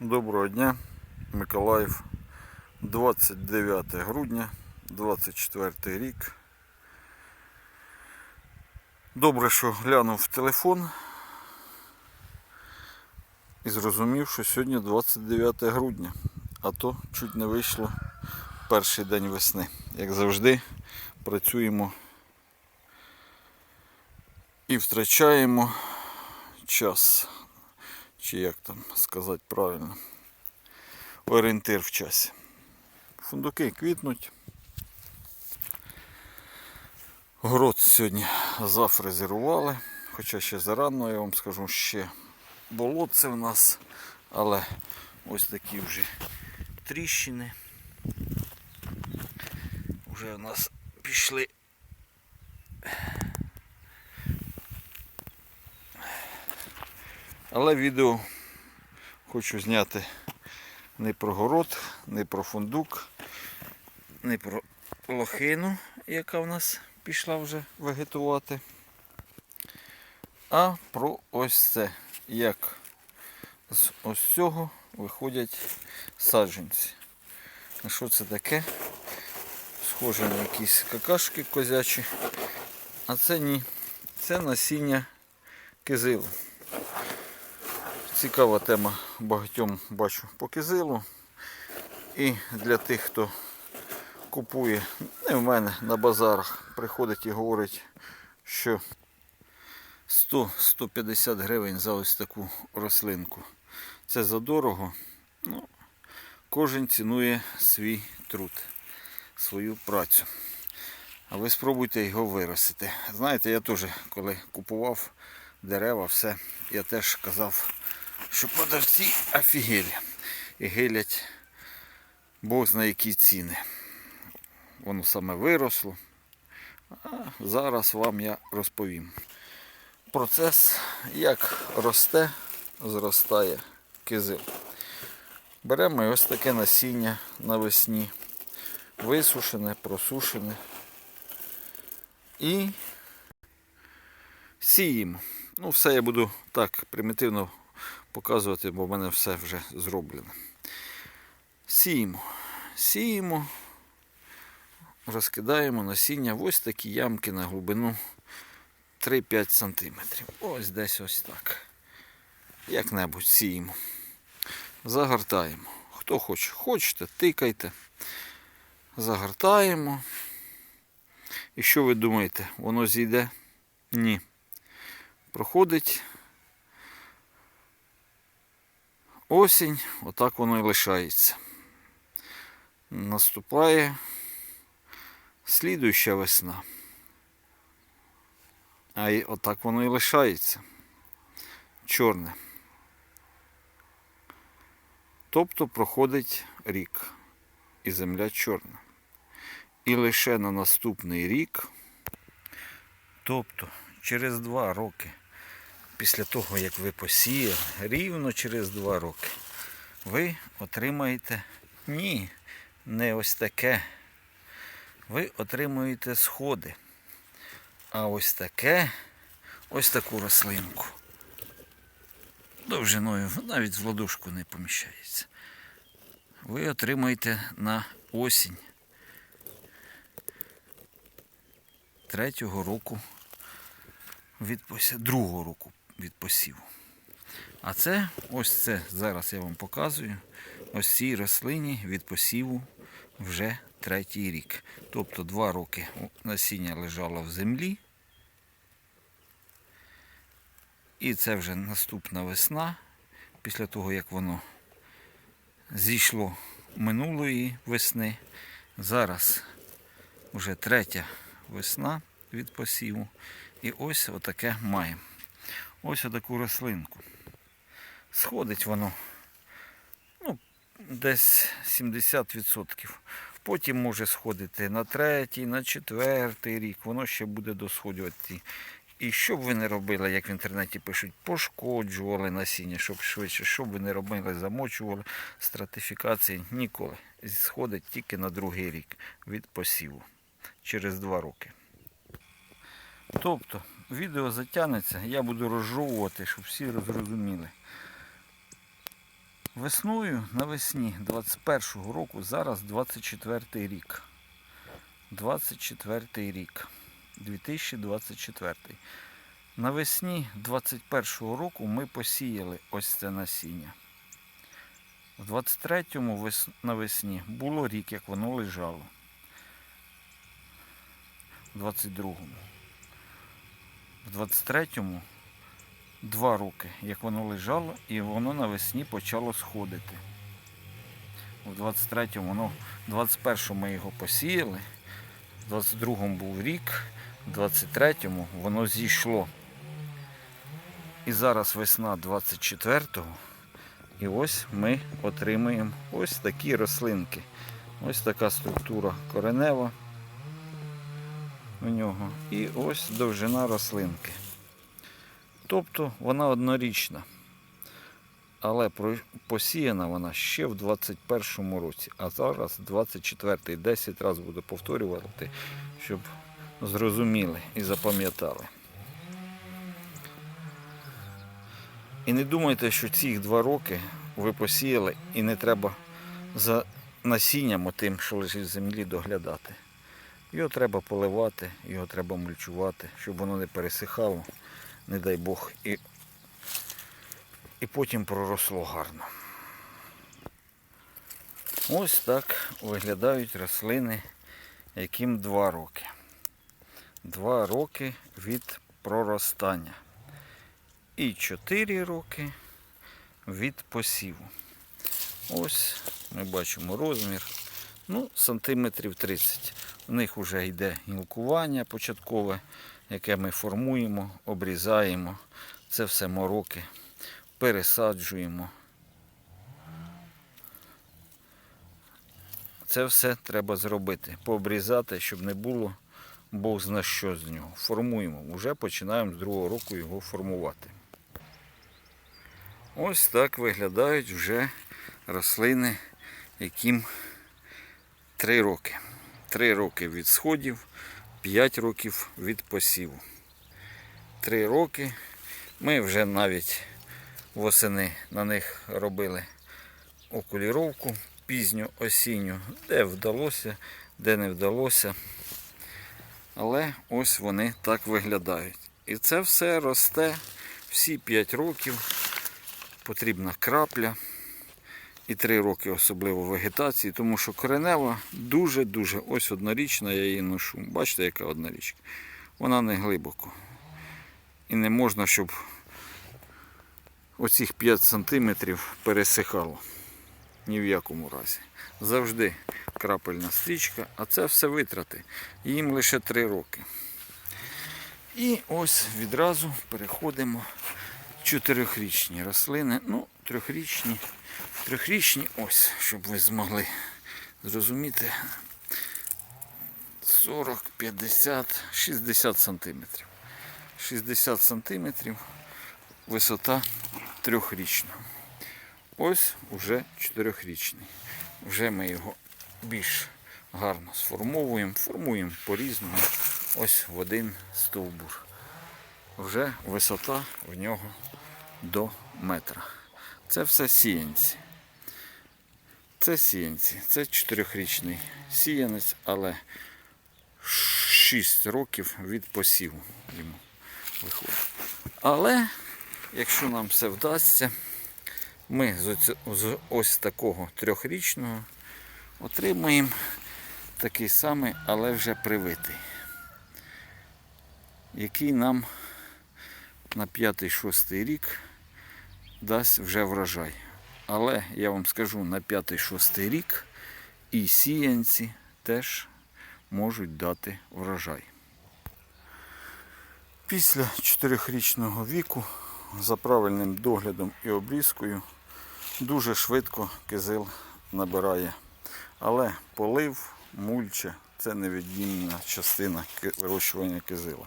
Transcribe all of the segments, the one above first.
Доброго дня, Миколаїв, 29 грудня, 24 рік. Добре, що глянув в телефон і зрозумів, що сьогодні 29 грудня, а то чуть не вийшло перший день весни. Як завжди, працюємо і втрачаємо час чи як там сказати правильно, орієнтир в часі. Фундуки квітнуть. Город сьогодні зафрезерували, хоча ще зарано, я вам скажу, ще болотце в нас, але ось такі вже тріщини. Вже у нас пішли Але відео хочу зняти не про город, не про фундук, не про лохину, яка в нас пішла вже вегетувати, а про ось це, як з ось цього виходять саджанці. Що це таке? Схоже на якісь какашки козячі, а це ні. Це насіння кизилу. Цікава тема багатьом бачу по кизилу. І для тих, хто купує, не в мене на базарах, приходить і говорить, що 100-150 гривень за ось таку рослинку. Це задорого. Ну, кожен цінує свій труд, свою працю. А ви спробуйте його виростити. Знаєте, я теж, коли купував дерева, все, я теж казав, що продавці офігелі. І гилять Бог зна які ціни. Воно саме виросло. А зараз вам я розповім. Процес, як росте, зростає кизил. Беремо ось таке насіння навесні, висушене, просушене. І сіємо. Ну, все я буду так примітивно показувати, бо в мене все вже зроблено. Сіємо. Сіємо, розкидаємо насіння в ось такі ямки на глибину 3-5 см. Ось десь ось так. Як-небудь сіємо. Загортаємо. Хто хоче, хочете, тикайте. Загортаємо. І що ви думаєте, воно зійде? Ні. Проходить осінь, отак воно і лишається. Наступає слідуюча весна. А й отак воно і лишається. Чорне. Тобто проходить рік і земля чорна. І лише на наступний рік, тобто через два роки після того, як ви посіяли, рівно через два роки, ви отримаєте ні, не ось таке. Ви отримуєте сходи. А ось таке, ось таку рослинку. Довжиною навіть в ладошку не поміщається. Ви отримаєте на осінь третього року від другого року від посіву. А це, ось це зараз я вам показую. Ось цій рослині від посіву вже третій рік. Тобто два роки насіння лежало в землі. І це вже наступна весна, після того, як воно зійшло минулої весни. Зараз вже третя весна від посіву. І ось отаке маємо. Ось отаку рослинку. Сходить воно ну, десь 70%. Потім може сходити на третій, на четвертий рік, воно ще буде досходювати. І що б ви не робили, як в інтернеті пишуть, пошкоджували насіння, щоб швидше, що б ви не робили, замочували стратифікації, ніколи. Сходить тільки на другий рік від посіву через два роки. Тобто, відео затягнеться, я буду розжовувати, щоб всі зрозуміли. Весною навесні 21-го року, зараз 24 рік. 24 рік. 2024. Навесні 21-го року ми посіяли ось це насіння. В 23-му вес- навесні було рік, як воно лежало. В 22-му. В 23-му два роки, як воно лежало, і воно навесні почало сходити. У 23-му, ну, в 21-му ми його посіяли, в 22-му був рік, в 23-му воно зійшло. І зараз весна 24-го, і ось ми отримуємо ось такі рослинки. Ось така структура коренева у нього. І ось довжина рослинки. Тобто вона однорічна. Але посіяна вона ще в 21-му році, а зараз 24-й. 10 разів буду повторювати, щоб зрозуміли і запам'ятали. І не думайте, що ці два роки ви посіяли і не треба за насінням тим, що лежить в землі, доглядати. Його треба поливати, його треба мульчувати, щоб воно не пересихало, не дай Бог, і, і потім проросло гарно. Ось так виглядають рослини, яким два роки. Два роки від проростання. І 4 роки від посіву. Ось ми бачимо розмір. Ну, сантиметрів 30. У них вже йде гілкування початкове, яке ми формуємо, обрізаємо. Це все мороки. Пересаджуємо. Це все треба зробити. Пообрізати, щоб не було Бог зна що з нього. Формуємо. Вже починаємо з другого року його формувати. Ось так виглядають вже рослини, яким 3 роки. 3 роки від сходів, 5 років від посіву. 3 роки. Ми вже навіть восени на них робили окуліровку пізню осінню, де вдалося, де не вдалося. Але ось вони так виглядають. І це все росте всі 5 років. Потрібна крапля. І 3 роки особливо вегетації, тому що коренева дуже-дуже ось однорічна, я її ношу. Бачите, яка однорічка? Вона не глибоко. І не можна, щоб оцих 5 сантиметрів пересихало. Ні в якому разі. Завжди крапельна стрічка, а це все витрати. Їм лише 3 роки. І ось відразу переходимо чотирьохрічні рослини. Ну, трьохрічні. Трьохрічні, ось, щоб ви змогли зрозуміти. 40, 50, 60 сантиметрів. 60 сантиметрів висота трьохрічна. Ось уже чотирьохрічний. Вже ми його більш гарно сформовуємо, формуємо по-різному. Ось в один стовбур. Вже висота в нього до метра. Це все сіянці. Це сіянці. Це чотирьохрічний сіянець, але 6 років від посіву йому виходить. Але якщо нам все вдасться, ми з ось такого трьохрічного отримаємо такий самий, але вже привитий, який нам на 5-6 рік дасть вже врожай. Але я вам скажу, на 5-6 рік і сіянці теж можуть дати врожай. Після 4-річного віку за правильним доглядом і обрізкою дуже швидко кизил набирає. Але полив, мульча це невідмінна частина вирощування кизила.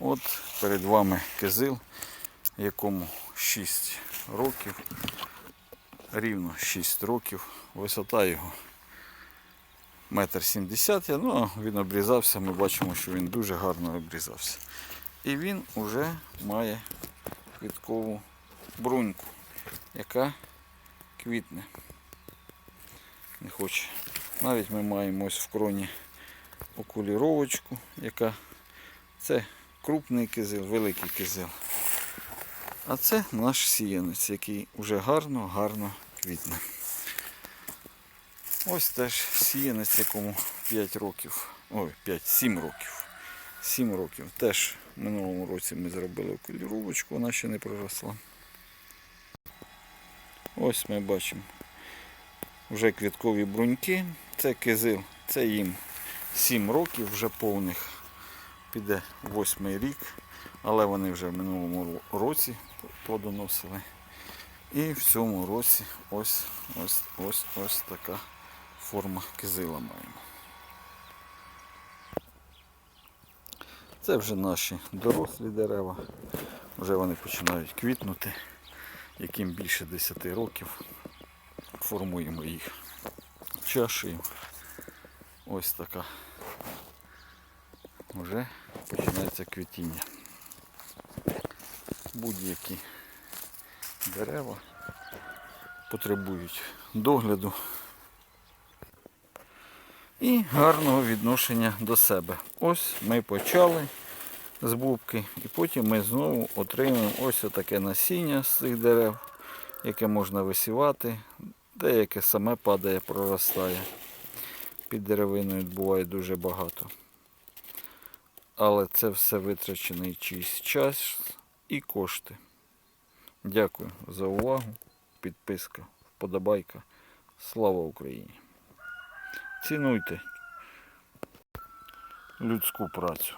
От перед вами кизил, якому 6 років, рівно 6 років, висота його метр сімдесят, ну він обрізався, ми бачимо, що він дуже гарно обрізався. І він вже має квіткову бруньку, яка квітне. Не хоче. Навіть ми маємо ось в кроні окуліровочку, яка це крупний кизил, великий кизил. А це наш сіянець, який вже гарно, гарно квітне. Ось теж сіянець, якому 5 років. Ой, 5, 7 років. 7 років. Теж в минулому році ми зробили окуліровочку, вона ще не проросла. Ось ми бачимо вже квіткові бруньки. Це кизил, це їм 7 років вже повних. Піде восьмий рік, але вони вже в минулому ро- році плодоносили. І в цьому році ось ось ось ось така форма кизила маємо. Це вже наші дорослі дерева. Вже вони починають квітнути. Яким більше 10 років формуємо їх чашею. Ось така. Вже починається квітіння. Будь-які дерева потребують догляду і гарного відношення до себе. Ось ми почали з бубки, і потім ми знову отримуємо ось таке насіння з цих дерев, яке можна висівати, деяке саме падає, проростає. Під деревиною буває дуже багато. Але це все витрачений чийсь час і кошти. Дякую за увагу. Підписка, вподобайка. Слава Україні! Цінуйте людську працю.